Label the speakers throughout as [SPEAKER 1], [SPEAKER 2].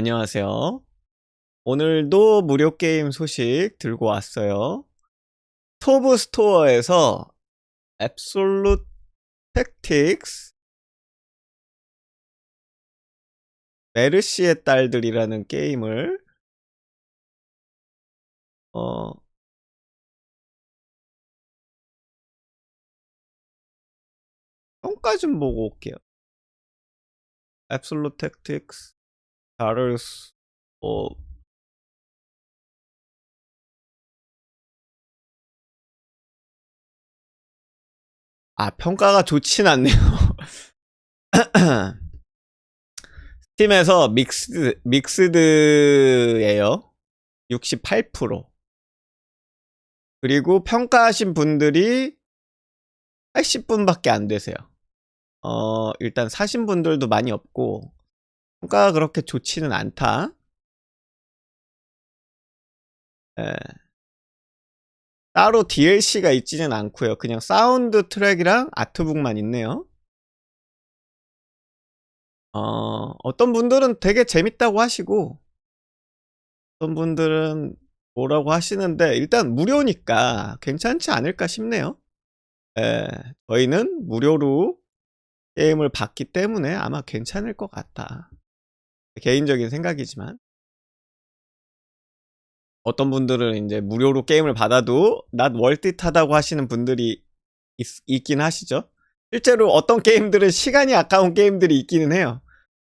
[SPEAKER 1] 안녕하세요. 오늘도 무료 게임 소식 들고 왔어요. 스토브 스토어에서 앱솔루트 택틱스 메르시의 딸들이라는 게임을 어 평가 좀 보고 올게요. 앱솔루트 택틱스 다르스 어 아, 평가가 좋진 않네요. 스팀에서 믹스드, 믹스드예요. 68%. 그리고 평가하신 분들이 80분밖에 안 되세요. 어, 일단 사신 분들도 많이 없고, 평가가 그렇게 좋지는 않다. 예. 따로 DLC가 있지는 않고요. 그냥 사운드 트랙이랑 아트북만 있네요. 어, 어떤 분들은 되게 재밌다고 하시고, 어떤 분들은 뭐라고 하시는데, 일단 무료니까 괜찮지 않을까 싶네요. 예, 저희는 무료로 게임을 받기 때문에 아마 괜찮을 것 같다. 개인적인 생각이지만. 어떤 분들은 이제 무료로 게임을 받아도 난 월릿하다고 하시는 분들이 있, 긴 하시죠. 실제로 어떤 게임들은 시간이 아까운 게임들이 있기는 해요.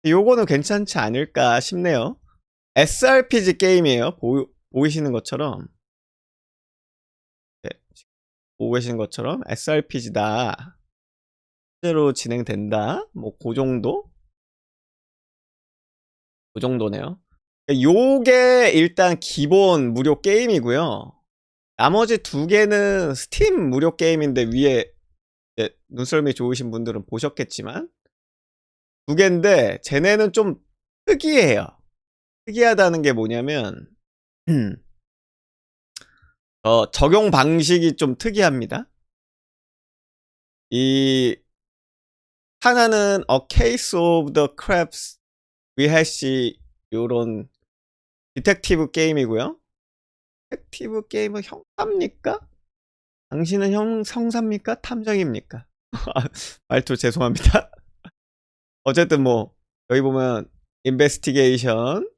[SPEAKER 1] 요거는 괜찮지 않을까 싶네요. SRPG 게임이에요. 보, 보이시는 것처럼. 네, 보고 계시는 것처럼 SRPG다. 실제로 진행된다. 뭐, 그 정도? 그 정도네요. 요게 일단 기본 무료 게임이고요. 나머지 두 개는 스팀 무료 게임인데 위에 눈썰미 좋으신 분들은 보셨겠지만 두 개인데 쟤네는 좀 특이해요. 특이하다는 게 뭐냐면 어, 적용 방식이 좀 특이합니다. 이 하나는 A Case of the Crabs 위해시 요런 디텍티브 게임이고요. 디텍티브 게임은 형사입니까? 당신은 형 성사입니까? 탐정입니까? 말투 죄송합니다. 어쨌든 뭐 여기 보면 인베스티게이션,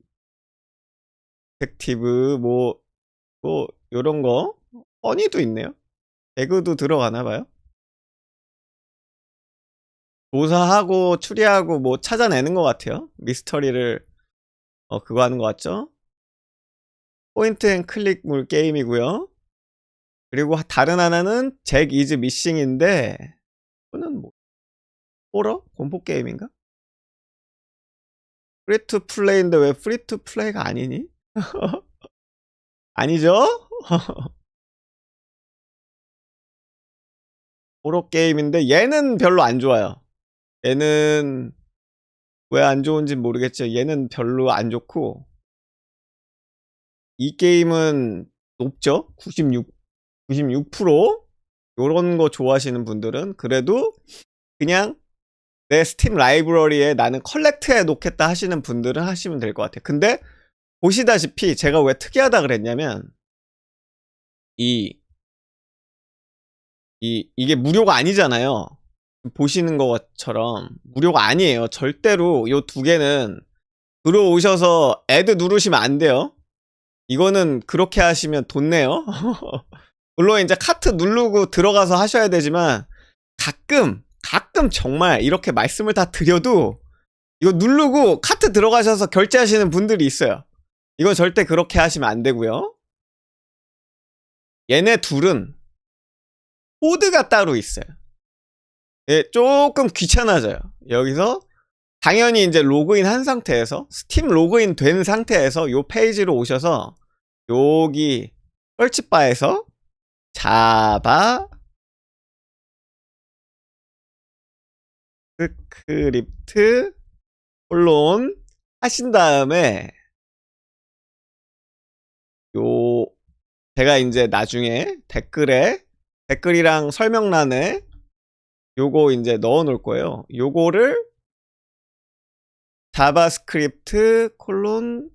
[SPEAKER 1] 디텍티브 뭐뭐 요런 거 허니도 있네요. 배그도 들어가나 봐요. 조사하고 추리하고 뭐 찾아내는 것 같아요. 미스터리를 어 그거 하는 것 같죠? 포인트 앤 클릭물 게임이고요. 그리고 다른 하나는 잭 이즈 미싱인데 이거는 뭐 호러? 공포 게임인가? 프리 투 플레이인데 왜 프리 투 플레이가 아니니? 아니죠? 호러 게임인데 얘는 별로 안 좋아요. 얘는 왜 안 좋은지 모르겠죠. 얘는 별로 안 좋고 이 게임은 높죠? 96, 96%? 요런 거 좋아하시는 분들은 그래도 그냥 내 스팀 라이브러리에 나는 컬렉트해 놓겠다 하시는 분들은 하시면 될 것 같아요. 근데 보시다시피 제가 왜 특이하다 그랬냐면 이, 이, 이게 무료가 아니잖아요. 보시는 것처럼 무료가 아니에요. 절대로 요두 개는 들어오셔서 애드 누르시면 안 돼요. 이거는 그렇게 하시면 돈 내요. 물론 이제 카트 누르고 들어가서 하셔야 되지만 가끔 가끔 정말 이렇게 말씀을 다 드려도 이거 누르고 카트 들어가셔서 결제하시는 분들이 있어요. 이건 절대 그렇게 하시면 안 되고요. 얘네 둘은 코드가 따로 있어요. 예, 조금 귀찮아져요. 여기서 당연히 이제 로그인 한 상태에서 스팀 로그인 된 상태에서 요 페이지로 오셔서 여기 설치바에서 자바 스크립트 홀론 하신 다음에 요 제가 이제 나중에 댓글에 댓글이랑 설명란에 요거 이제 넣어 놓을 거예요. 요거를 자바스크립트 콜론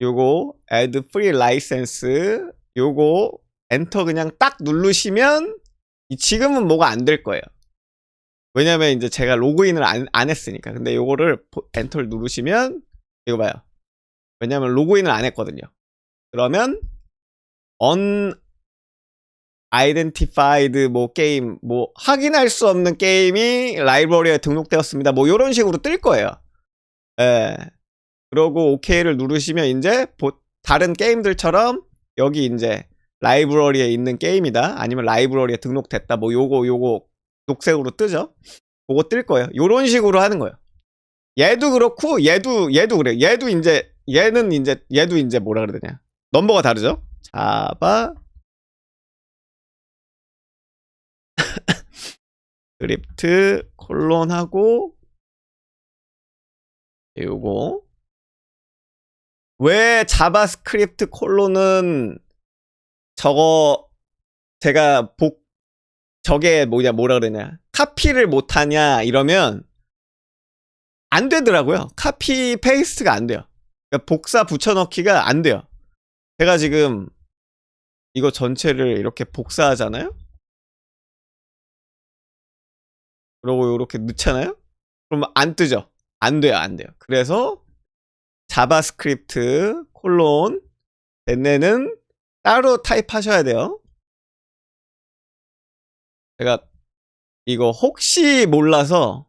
[SPEAKER 1] 요거 add free license 요거 엔터 그냥 딱 누르시면 이 지금은 뭐가 안 될 거예요. 왜냐면 이제 제가 로그인을 안, 안 했으니까. 근데 요거를 보- 엔터를 누르시면 이거 봐요. 왜냐면 로그인을 안 했거든요. 그러면 unidentified 뭐 게임 뭐 확인할 수 없는 게임이 라이브러리에 등록되었습니다. 뭐 이런 식으로 뜰 거예요. 예. 그러고 OK를 누르시면 이제 보- 다른 게임들처럼 여기 이제 라이브러리에 있는 게임이다. 아니면 라이브러리에 등록됐다. 뭐 요거 요거 녹색으로 뜨죠. 그거 뜰 거예요. 요런 식으로 하는 거예요. 얘도 그렇고 얘도 얘도 그래요. 얘도 이제 얘는 이제 얘도 이제 뭐라 되냐. 넘버가 다르죠. 자바 스크립트 콜론 하고 요거. 왜 자바스크립트 콜론은 저거 제가 복 저게 뭐냐 뭐라 그러냐 카피를 못하냐 이러면 안 되더라고요. 카피 페이스트가 안 돼요. 그러니까 복사 붙여넣기가 안 돼요. 제가 지금 이거 전체를 이렇게 복사하잖아요 그러고 이렇게 넣잖아요 그러면 안 뜨죠 안 돼요 안 돼요 그래서 자바스크립트 콜론 얘네는 따로 타입하셔야 돼요. 제가 이거 혹시 몰라서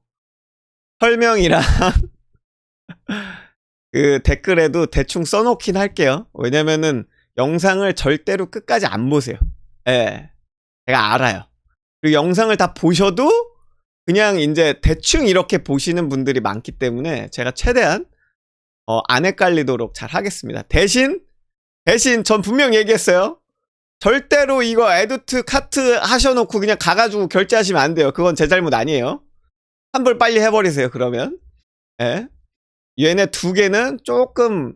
[SPEAKER 1] 설명이랑 그 댓글에도 대충 써놓긴 할게요. 왜냐면은 영상을 절대로 끝까지 안 보세요. 예. 제가 알아요. 그리고 영상을 다 보셔도 그냥 이제 대충 이렇게 보시는 분들이 많기 때문에 제가 최대한 어, 안 헷갈리도록 잘 하겠습니다. 대신 대신 전 분명 얘기했어요. 절대로 이거 에드트 카트 하셔놓고 그냥 가가지고 결제하시면 안 돼요. 그건 제 잘못 아니에요. 환불 빨리 해버리세요. 그러면 예. 얘네 두 개는 조금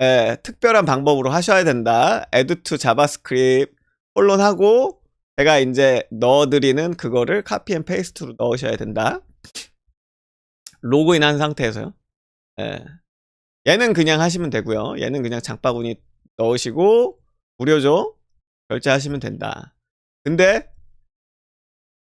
[SPEAKER 1] 예, 특별한 방법으로 하셔야 된다. 에드투 자바스크립트 홀론하고 제가 이제 넣어드리는 그거를 카피 앤 페이스트로 넣으셔야 된다. 로그인 한 상태에서요. 예. 얘는 그냥 하시면 되고요. 얘는 그냥 장바구니 넣으시고 무료죠. 결제하시면 된다. 근데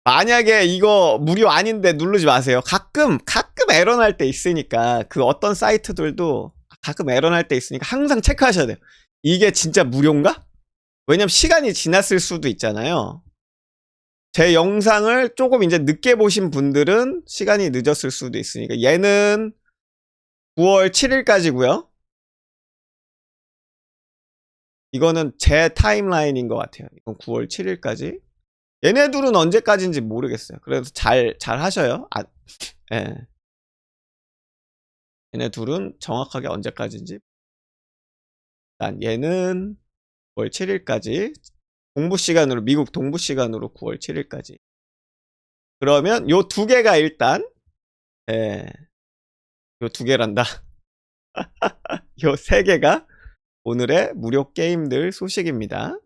[SPEAKER 1] 만약에 이거 무료 아닌데 누르지 마세요. 가끔 가끔 에러 날 때 있으니까 그 어떤 사이트들도 가끔 에러 날 때 있으니까 항상 체크하셔야 돼요. 이게 진짜 무료인가? 왜냐면 시간이 지났을 수도 있잖아요. 제 영상을 조금 이제 늦게 보신 분들은 시간이 늦었을 수도 있으니까 얘는 9월 7일까지고요. 이거는 제 타임라인인 것 같아요. 이건 9월 7일까지. 얘네 둘은 언제까지인지 모르겠어요. 그래서 잘, 잘 하셔요. 아, 예. 얘네 둘은 정확하게 언제까지인지. 일단 얘는 9월 7일까지. 동부 시간으로, 미국 동부 시간으로 9월 7일까지. 그러면 요 두 개가 일단, 예. 요 두 개란다. 요 세 개가 오늘의 무료 게임들 소식입니다.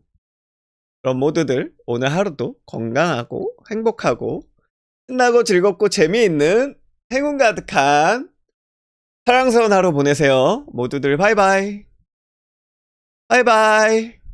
[SPEAKER 1] 그럼 모두들 오늘 하루도 건강하고 행복하고 신나고 즐겁고 재미있는 행운 가득한 사랑스러운 하루 보내세요. 모두들 바이바이. 바이바이.